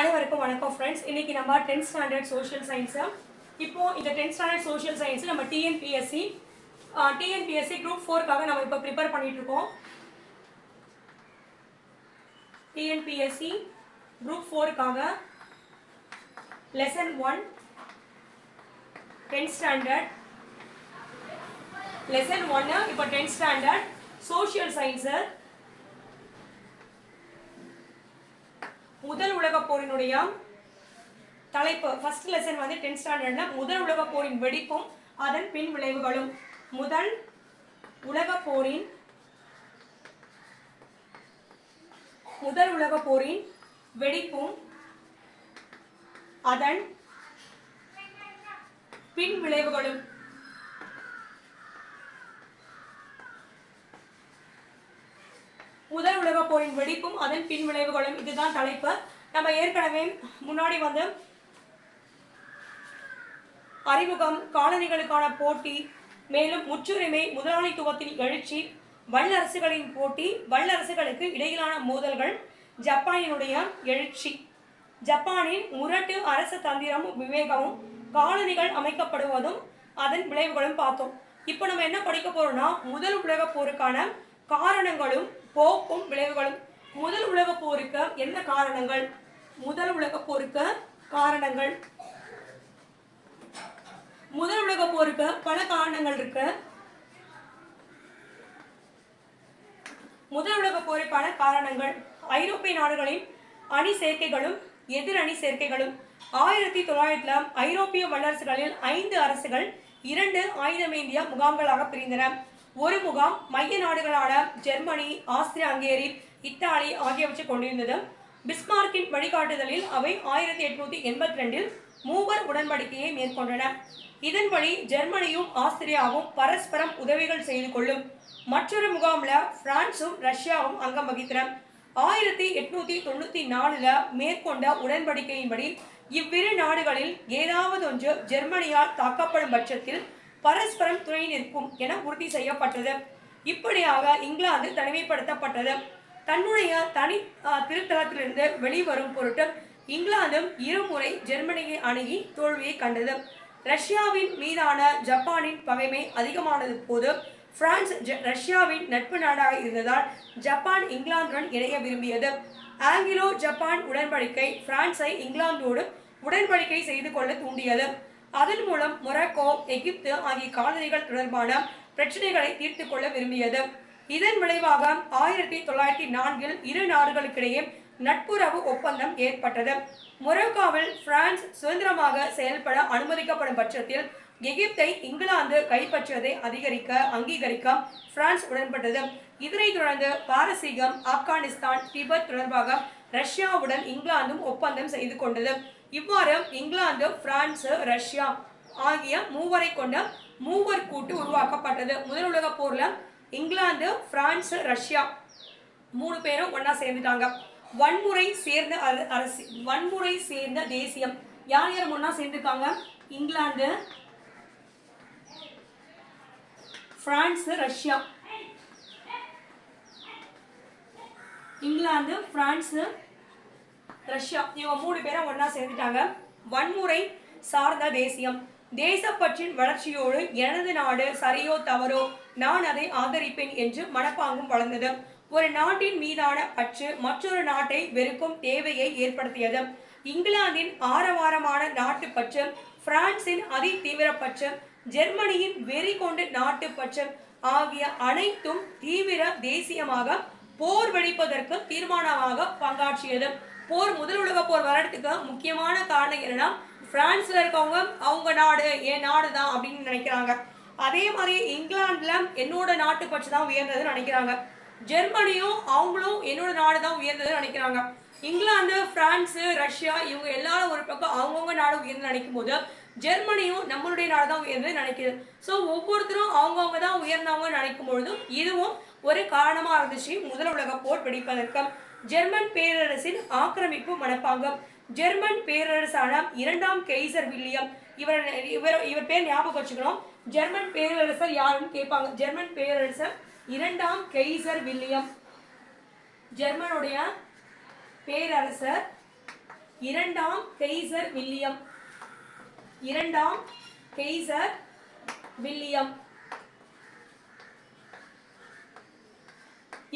அனைவருக்கும் வணக்கம் ஃப்ரெண்ட்ஸ் இன்னைக்கு நம்ம டென்த் ஸ்டாண்டர்ட் சோஷியல் சயின்ஸு இப்போ இந்த டென்த் ஸ்டாண்டர்ட் சோஷியல் சயின்ஸ் நம்ம டிஎன்பிஎஸ்சி டிஎன்பிஎஸ்சி குரூப் ஃபோருக்காக நம்ம இப்போ ப்ரிப்பேர் பண்ணிட்டு இருக்கோம் TNPSC group ஃபோருக்காக lesson one tenth standard lesson ஒன்று இப்போ டென்த் ஸ்டாண்டர்ட் சோஷியல் சயின்ஸு முதல் உலகப் போரினுடைய தலைப்பு ஃபர்ஸ்ட் லெசன் வந்து டென்த் ஸ்டாண்டர்ட்ல முதல் உலகப் போரின் வெடிப்பும் அதன் பின் விளைவுகளும். முதல் உலகப் போரின் முதல் உலகப் போரின் வெடிப்பும் அதன் பின் விளைவுகளும். முதல் உலகப் போரின் வெடிப்பும் அதன் பின் விளைவுகளும் இதுதான் தலைப்பு. நம்ம ஏற்கனவே முன்னாடி வந்து அறிமுகம் காலனிகளுக்கான போட்டி மேலும் முற்றுரிமை முதலாளித்துவத்தின் எழுச்சி வல்லரசுகளின் போட்டி வல்லரசுகளுக்கு இடையிலான மோதல்கள் ஜப்பானினுடைய எழுச்சி. ஜப்பானின் முரட்டு அரச தந்திரமும் விவேகமும் காலனிகள் அமைக்கப்படுவதும் அதன் விளைவுகளும் பார்த்தோம். இப்போ நம்ம என்ன படிக்க போறோம்னா முதல் உலகப் போருக்கான காரணங்களும் போக்கும் விளைவுகளும் முதல் உலகப் போருக்கு என்ன காரணங்கள்? முதல் உலகப் போருக்கு காரணங்கள். முதல் உலகப் போருக்கு பல காரணங்கள் இருக்கு. முதல் உலகப் போருக்கான காரணங்கள். ஐரோப்பிய நாடுகளின் அணி சேர்க்கைகளும் எதிர் அணி சேர்க்கைகளும். ஆயிரத்தி தொள்ளாயிரத்துல ஐரோப்பிய வல்லரசுகளில் ஐந்து அரசுகள் இரண்டு ஆயுதமேந்திய முகாம்களாக பிரிந்தன. ஒரு முகாம் மைய நாடுகளான ஜெர்மனி ஆஸ்திரியா ஹங்கேரி இத்தாலி ஆகியவற்றை கொண்டிருந்தது. பிஸ்மார்க்கின் வழிகாட்டுதலில் அவை ஆயிரத்தி எட்நூத்தி எண்பத்தி ரெண்டில் மூவர் உடன்படிக்கையை மேற்கொண்டன. இதன்படி ஜெர்மனியும் ஆஸ்திரியாவும் பரஸ்பரம் உதவிகள் செய்து கொள்ளும். மற்றொரு முகாம்ல பிரான்சும் ரஷ்யாவும் அங்கம் வகித்தன. ஆயிரத்தி எட்நூத்தி தொண்ணூத்தி நாலுல மேற்கொண்ட உடன்படிக்கையின்படி இவ்விரு நாடுகளில் ஏதாவது ஒன்று ஜெர்மனியால் தாக்கப்படும் பட்சத்தில் பரஸ்பரம் துணை நிற்கும் என உறுதி செய்யப்பட்டது. இப்படியாக இங்கிலாந்து தனிமைப்படுத்தப்பட்டது. தன்னுடைய தனி திருத்தலத்திலிருந்து வெளிவரும் பொருட்டு இங்கிலாந்தும் இருமுறை ஜெர்மனியை அணுகி தோல்வியை கண்டது. ரஷ்யாவின் மீதான ஜப்பானின் பகைமை அதிகமானது போது பிரான்ஸ் ஜ- ரஷ்யாவின் நட்பு நாடாக இருந்ததால் ஜப்பான் இங்கிலாந்துடன் இணைய விரும்பியது. ஆங்கிலோ ஜப்பான் உடன்படிக்கை பிரான்ஸை இங்கிலாந்தோடு உடன்படிக்கை செய்து கொள்ள தூண்டியது. அதன் மூலம் மொராக்கோ எகிப்து ஆகிய காலனிகள் தொடர்பான பிரச்சனைகளை தீர்த்து கொள்ள விரும்பியது. இதன் விளைவாக ஆயிரத்தி தொள்ளாயிரத்தி நான்கில் இரு நாடுகளுக்கிடையே நட்புறவு ஒப்பந்தம் ஏற்பட்டது. மொரோக்காவில் பிரான்ஸ் சுதந்திரமாக செயல்பட அனுமதிக்கப்படும் பட்சத்தில் எகிப்தை இங்கிலாந்து கைப்பற்றுவதை அதிகரிக்க அங்கீகரிக்க பிரான்ஸ் உடன்பட்டது. இதனைத் தொடர்ந்து பாரசீகம் ஆப்கானிஸ்தான் திபெத் தொடர்பாக ரஷ்யாவுடன் இங்கிலாந்தும் ஒப்பந்தம் செய்து கொண்டது. இவ்வாறு இங்கிலாந்து பிரான்ஸ் ரஷ்யா ஆகிய மூவரை கொண்ட மூவர் கூட்டு உருவாக்கப்பட்டது. முதல் உலகப் போர்ல இங்கிலாந்து பிரான்ஸ் ரஷ்யா மூணு பேரும் ஒன்னா சேர்ந்துட்டாங்க. வன்முறை சேர்ந்த அர- அரசு வன்முறை சேர்ந்த தேசியம். யார் யார் ஒன்னா சேர்ந்துருக்காங்க? England France Russia. England France Russia. இவங்க மூணு பேரும் ஒண்ணா சேர்ந்துட்டாங்க. வன்முறை சார்ந்த தேசியம். தேசப்பற்றின் வளர்ச்சியோடு எனது நாடு சரியோ தவறோ நான் அதை ஆதரிப்பேன் என்று மனப்பாங்கும் வளர்ந்தது. ஒரு நாட்டின் மீதான பற்று மற்றொரு நாட்டை வெறுக்கும் தேவையை ஏற்படுத்தியது. இங்கிலாந்தின் ஆரவாரமான நாட்டு பற்று பிரான்சின் அதி தீவிர பற்று ஜெர்மனியின் வெறி கொண்டு நாட்டு பற்று ஆகிய அனைத்தும் தீவிர தேசியமாக போர் வெடிப்பதற்கு தீர்மானமாக பங்காற்றியது. போர் முதல் உலக போர் வர்றதுக்கு முக்கியமான காரணம் என்னன்னா பிரான்ஸ்ல இருக்கவங்க அவங்க நாடு என் நாடு தான் அப்படின்னு நினைக்கிறாங்க. அதே மாதிரி இங்கிலாந்துல என்னோட நாட்டு பற்றி தான் உயர்ந்ததுன்னு நினைக்கிறாங்க. ஜெர்மனியும் அவங்களும் என்னோட நாடு தான் உயர்ந்ததுன்னு நினைக்கிறாங்க. இங்கிலாந்து பிரான்ஸு ரஷ்யா இவங்க எல்லாரும் ஒரு பக்கம் அவங்கவுங்க நாடு உயர்ந்து நினைக்கும் போது ஜெர்மனியும் நம்மளுடைய நாடு தான் உயர்ந்து நினைக்குது. ஸோ ஒவ்வொருத்தரும் அவங்கவுங்க தான் உயர்ந்தவங்க நினைக்கும் பொழுதும் இதுவும் ஒரு காரணமாக இருந்துச்சு முதல் உலக போர் வெடிப்பதற்கு. ஜெர்மன் பேரரசின் ஆக்கிரமிப்பு மனப்பாங்கம். ஜெர்மன் பேரரசான இரண்டாம் கெய்சர் வில்லியம் இவர் இவர் இவர் பேர் ஞாபகம் வச்சுக்கணும். ஜெர்மன் பேரரசர் யாருன்னு கேட்பாங்க. ஜெர்மன் பேரரசர் இரண்டாம் கெய்சர் வில்லியம். ஜெர்மனுடைய பேரரசர் இரண்டாம் கெய்சர் வில்லியம். இரண்டாம் கெய்சர் வில்லியம்.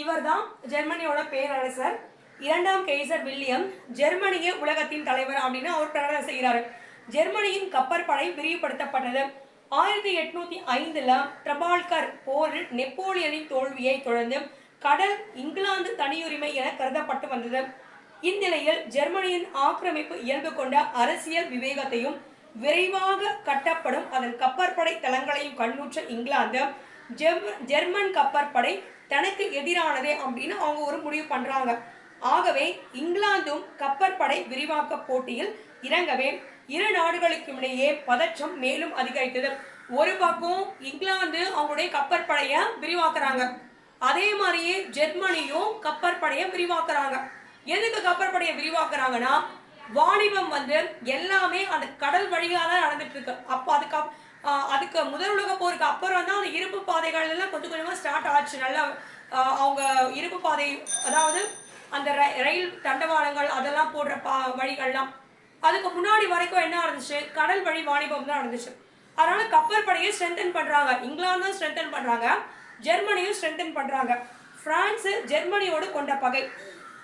இவர்தான் ஜெர்மனியோட பேரரசர். இரண்டாம் கெய்சர் வில்லியம் ஜெர்மனிய உலகத்தின் தலைவர் அப்படின்னு அவர் பிரகடனம் செய்கிறாரு. ஜெர்மனியின் கப்பற்படை விரிவுபடுத்தப்பட்டது. ஆயிரத்தி எட்நூத்தி ஐந்துல ட்ரபால்கர் போரில் நெப்போலியனின் தோல்வியை தொடர்ந்து கடல் இங்கிலாந்து தனியுரிமை என கருதப்பட்டு வந்தது. இந்நிலையில் ஜெர்மனியின் ஆக்கிரமிப்பு இயல்பு கொண்ட அரசியல் விவேகத்தையும் விரைவாக கட்டப்படும் அதன் கப்பற்படை தளங்களையும் கண்ணுற்ற இங்கிலாந்து ஜெர்மன் கப்பற்படை தனக்கு எதிரானதே அப்படின்னு அவங்க ஒரு முடிவு பண்றாங்க. ஆகவே இங்கிலாந்தும் கப்பற்படை விரிவாக்க போட்டியில் இறங்கவே இரு நாடுகளுக்கும் இடையே பதற்றம் மேலும் அதிகரித்தது. ஒரு பக்கம் இங்கிலாந்து அவங்களுடைய கப்பற்படையை விரிவாக்குறாங்க. அதே மாதிரியே ஜெர்மனியும் கப்பற்படையை விரிவாக்குறாங்க. எதுக்கு கப்பற்படையை விரிவாக்குறாங்கன்னா வாணிபம் வந்து எல்லாமே அந்த கடல் வழியாக தான் நடந்துட்டு இருக்கு. அப்போ அதுக்கு அதுக்கு முதல் உலக போருக்கு அப்புறம் தான் அந்த இருப்பு பாதைகள் எல்லாம் கொஞ்சம் கொஞ்சமாக ஸ்டார்ட் ஆச்சு. நல்லா அவங்க இருப்பு பாதை அதாவது அந்த ரயில் தண்டவாளங்கள் அதெல்லாம் போடுற பா வழிகள்லாம். அதுக்கு முன்னாடி வரைக்கும் என்ன இருந்துச்சு கடல் வழி வாணிபம் தான் நடந்துச்சு. அதனால கப்பற்படையை ஸ்ட்ரென்தன் பண்ணுறாங்க இங்கிலாந்தும் ஸ்ட்ரென்தன் பண்ணுறாங்க ஜெர்மனியும் ஸ்ட்ரென்தன் பண்ணுறாங்க ஃப்ரான்ஸு ஜெர்மனியோடு கொண்ட பகை.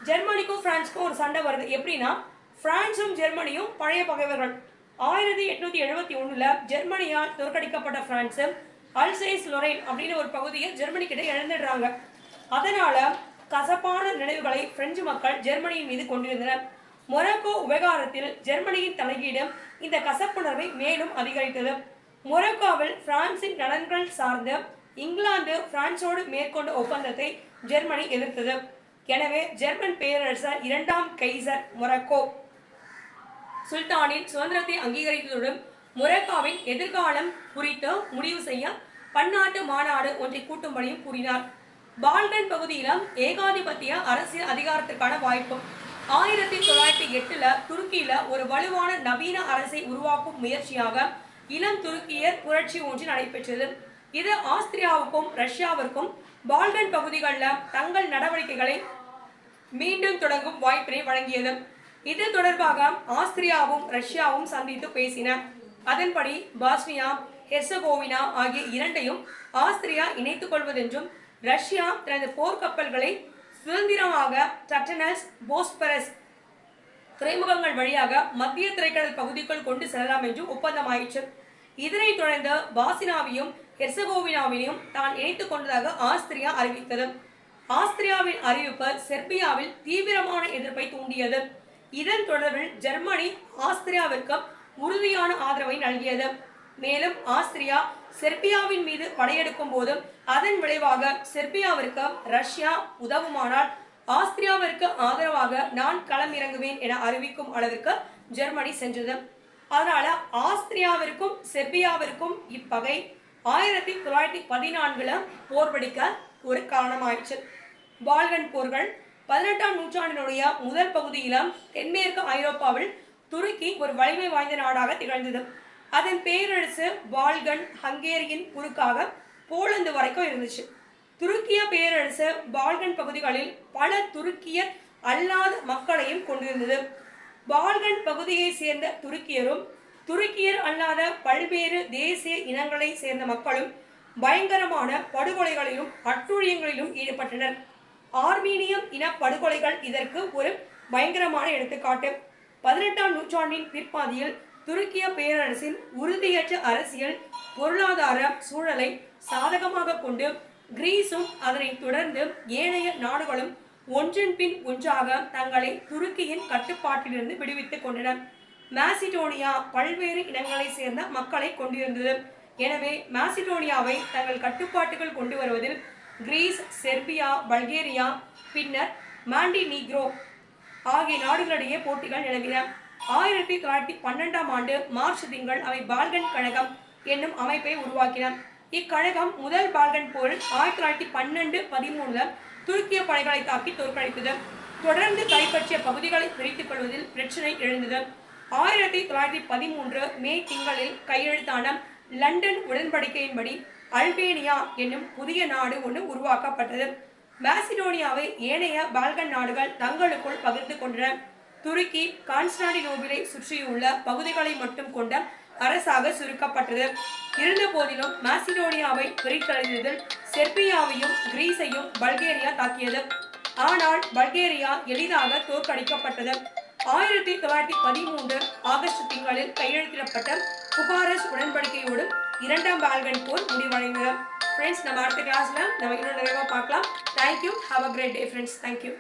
ஜெர்மனிக்கும் ஃப்ரான்ஸுக்கும் ஒரு சண்டை வருது. எப்படின்னா ஃப்ரான்ஸும் ஜெர்மனியும் பழைய பகைவர்கள். ஆயிரத்தி எட்நூத்தி எழுபத்தி ஒண்ணுல ஜெர்மனியால் தோற்கடிக்கப்பட்ட பிரான்ஸ் அல்சைஸ் லொரைன் அப்படின்னு ஒரு பகுதியை ஜெர்மனிக்கிட்ட இழந்துடுறாங்க. அதனால கசப்பான நினைவுகளை பிரெஞ்சு மக்கள் ஜெர்மனியின் மீது கொண்டிருந்தனர். மொரக்கோ விவகாரத்தில் ஜெர்மனியின் தலையீடு இந்த கசப்புணர்வை மேலும் அதிகரித்தது. மொரக்கோவில் பிரான்சின் நலன்கள் சார்ந்து இங்கிலாந்து பிரான்சோடு மேற்கொண்ட ஒப்பந்தத்தை ஜெர்மனி எதிர்த்தது. எனவே ஜெர்மன் பேரரசர் இரண்டாம் கைசர் மொரக்கோ. சுல்தானின் சுதந்திரத்தை அங்கீகரித்ததுடன் மொரக்காவின் எதிர்காலம் குறித்து முடிவு செய்ய பன்னாட்டு மாநாடு ஒன்றை கூட்டும்படியும் கூறினார் பால்கன் பகுதியிலும் ஏகாதிபத்திய அரசியல் அதிகாரத்திற்கான வாய்ப்பு ஆயிரத்தி தொள்ளாயிரத்தி எட்டுல துருக்கியில ஒரு வலுவான நவீன அரசை உருவாக்கும் முயற்சியாக இளம் துருக்கியர் புரட்சி ஒன்று நடைபெற்றது. இது ஆஸ்திரியாவுக்கும் ரஷ்யாவிற்கும் பால்கன் பகுதிகளில் தங்கள் நடவடிக்கைகளை மீண்டும் தொடங்கும் வாய்ப்பினை வழங்கியது. இது தொடர்பாக ஆஸ்திரியாவும் ரஷ்யாவும் சந்தித்து பேசின. அதன்படி பாஸ்னியா ஹெர்சகோவினா ஆகிய இரண்டையும் ஆஸ்திரியா இணைத்துக் கொள்வதென்றும் ரஷ்யா தனது போர்க்கப்பல்களை சுதந்திரமாக டட்டனஸ் போஸ்பரஸ் துறைமுகங்கள் வழியாக மத்திய திரைக்கடல் பகுதிக்குள் கொண்டு செல்லலாம் என்றும் ஒப்பந்தமாயிற்று. இதனைத் தொடர்ந்து பாசினாவையும் ஹெர்சகோவினாவினையும் தான் இணைத்துக் கொண்டதாக ஆஸ்திரியா அறிவித்தது. ஆஸ்திரியாவின் அறிவிப்பு செர்பியாவில் தீவிரமான எதிர்ப்பை தூண்டியது. இதன் தொடர்பில் ஜெர்மனி ஆஸ்திரியாவிற்கு உறுதியான ஆதரவை நல்கியது. மேலும் ஆஸ்திரியா செர்பியாவின் மீது படையெடுக்கும் போது அதன் விளைவாக செர்பியாவிற்கு ரஷ்யா உதவுமானால் ஆஸ்திரியாவிற்கு ஆதரவாக நான் களம் இறங்குவேன் என அறிவிக்கும் அளவிற்கு ஜெர்மனி சென்றது. அதனால ஆஸ்திரியாவிற்கும் செர்பியாவிற்கும் இப்பகை ஆயிரத்தி தொள்ளாயிரத்தி பதினான்குல போர் வெடிக்க ஒரு காரணமாயிற்று. பால்கன் போர்கள் பதினெட்டாம் நூற்றாண்டினுடைய முதல் பகுதியிலும் தென்மேற்கு ஐரோப்பாவில் துருக்கி ஒரு வலிமை வாய்ந்த நாடாக திகழ்ந்தது. அதன் பேரரசு பால்கன் ஹங்கேரியின் குறுக்காக போலந்து வரைக்கும் இருந்துச்சு. துருக்கிய பேரரசு பால்கன் பகுதிகளில் பல துருக்கியர் அல்லாத மக்களையும் கொண்டிருந்தது. பால்கன் பகுதியை சேர்ந்த துருக்கியரும் துருக்கியர் அல்லாத பல்வேறு தேசிய இனங்களை சேர்ந்த மக்களும் பயங்கரமான படுகொலைகளிலும் அட்டுழியங்களிலும் ஈடுபட்டனர். ஆர்மீனியம் இன படுகொலைகள் இதற்கு ஒரு பயங்கரமான எடுத்துக்காட்டு. பதினெட்டாம் நூற்றாண்டின் பிற்பாதியில் துருக்கிய பேரரசின் உறுதியற்ற அரசியல் பொருளாதார சூழலை சாதகமாக கொண்டு கிரீஸும் அதனைத் தொடர்ந்து ஏனைய நாடுகளும் ஒன்றின் பின் ஒன்றாக தங்களை துருக்கியின் கட்டுப்பாட்டிலிருந்து விடுவித்துக் கொண்டன. மாசிடோனியா பல்வேறு இனங்களை சேர்ந்த மக்களை கொண்டிருந்தது. எனவே மாசிடோனியாவை தங்கள் கட்டுப்பாட்டுகள் கொண்டு வருவதில் கிரீஸ் செர்பியா பல்கேரியா பின்னர் மாண்டி நீக்ரோ ஆகிய நாடுகளிடையே போட்டிகள் நிலவின. ஆயிரத்தி தொள்ளாயிரத்தி பன்னெண்டாம் ஆண்டு மார்ச் திங்கள் அவை பால்கன் கழகம் என்னும் அமைப்பை உருவாக்கின. இக்கழகம் முதல் பால்கன் போரில் ஆயிரத்தி தொள்ளாயிரத்தி பன்னெண்டு பதிமூணுல துருக்கிய படைகளை தாக்கி தோற்கடித்தது. தொடர்ந்து கைப்பற்றிய பகுதிகளை பிரித்துக் கொள்வதில் பிரச்சனை எழுந்தது. ஆயிரத்தி தொள்ளாயிரத்தி பதிமூன்று மே திங்களில் கையெழுத்தான லண்டன் உடன்படிக்கையின்படி அல்பேனியா என்னும் புதிய நாடு ஒன்று உருவாக்கப்பட்டது. மாசிடோனியாவை ஏனைய பால்கன் நாடுகள் தங்களுக்குள் பகிர்ந்து கொண்டன. துருக்கி கான்ஸ்டாண்டினோபிளை சுற்றியுள்ள பகுதிகளை மட்டும் கொண்ட அரசாக சுருக்கப்பட்டது. இருந்த போதிலும் மாசிடோனியாவை பிரித்தறிந்ததில் செர்பியாவையும் கிரீஸையும் பல்கேரியா தாக்கியது. ஆனால் பல்கேரியா எளிதாக தோற்கடிக்கப்பட்டது. ஆயிரத்தி தொள்ளாயிரத்தி பதிமூன்று ஆகஸ்ட் திங்களில் கையெழுத்திடப்பட்ட புகாரஸ் உடன்படிக்கையோடு இரண்டாம் பால்கன் போர் முடிவடைந்தது ஃப்ரெண்ட்ஸ் நம்ம அடுத்த கிளாஸில் நம்ம இன்னும் நிறைவாக பார்க்கலாம். Thank you have a great day friends thank you